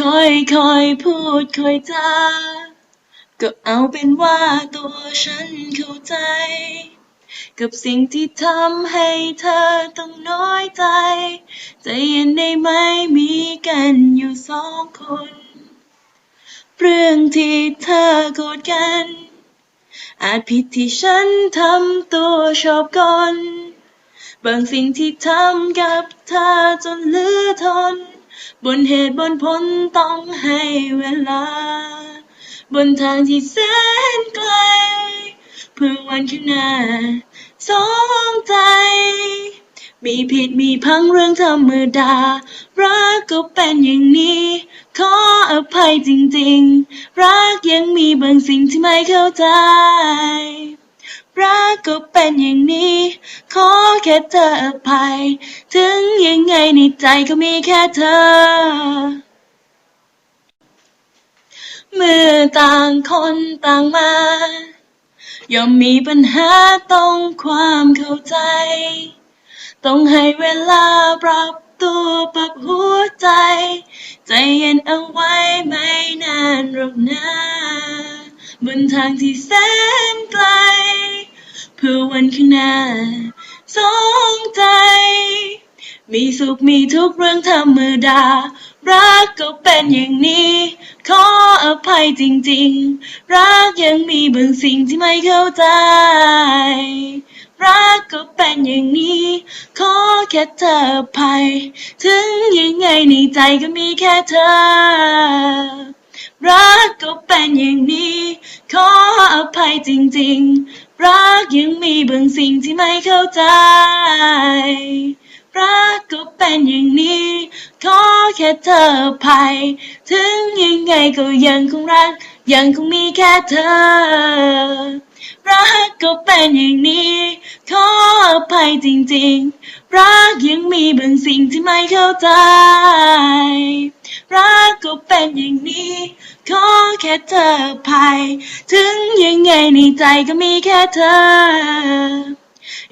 ค่อยค่อยพูดค่อยจาก็เอาเป็นว่าตัวฉันเข้าใจ กับสิ่งที่ทำให้เธอต้องน้อยใจ ใจเย็นได้ไหมมีกันอยู่สองคน เรื่องที่เธอโกรธกัน อาจผิดที่ฉันทำตัวชอบกลบางสิ่งที่ทำกับเธอจนเหลือทน บนเหตุบนผลต้องให้เวลา บนทางที่แสนไกล เพื่อวันข้างหน้าสองใจ มีผิดมีพังเรื่องธรรมดา รักก็เป็นอย่างนี้ ขออภัยจริงๆ รักยังมีบางสิ่งที่ไม่เข้าใจ รักก็เป็นอย่างนี้ ขอแค่เธออภัย ถึงยังไงในใจก็มีแค่เธอ เมื่อต่างคนต่างมา ย่อมมีปัญหาต้องความเข้าใจ ต้องให้เวลาปรับตัวปรับหัวใจ ใจเย็นเอาไว้ไม่นานหรอกนะ บนทางที่แสนไกล วันข้างหน้าสองใจ มีสุขมีทุกเรื่องธรรมดา รักก็เป็นอย่างนี้ ขออภัยจริงๆ รักยังมีบางสิ่งที่ไม่เข้าใจ รักก็เป็นอย่างนี้ ขอแค่เธออภัย ถึงยังไงในใจก็มีแค่เธอ รักก็เป็นอย่างนี้ ขออภัยจริงๆ รักยังมีบางสิ่งที่ไม่เข้าใจ รักก็เป็นอย่างนี้ ขอแค่เธอภัย ถึงยังไงก็ยังคงรัก ยังคงมีแค่เธอ รักก็เป็นอย่างนี้ ขออภัยจริงๆ รักยังมีบางสิ่งที่ไม่เข้าใจ รักก็เป็นอย่างนี้ ขอแค่เธอภัย ถึงยังไงในใจก็มีแค่เธอ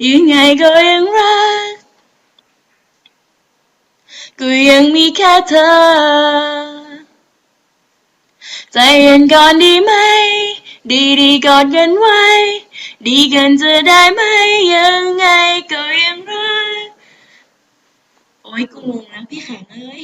ยังไงก็ยังรัก ก็ยังมีแค่เธอ ใจเย็นก่อนดีไหม ดีดีกอดกันไว้ ดีกันจะได้ไหม ยังไงก็ยังรัก โอ้ยกูงงนะพี่แข็งเอ้ย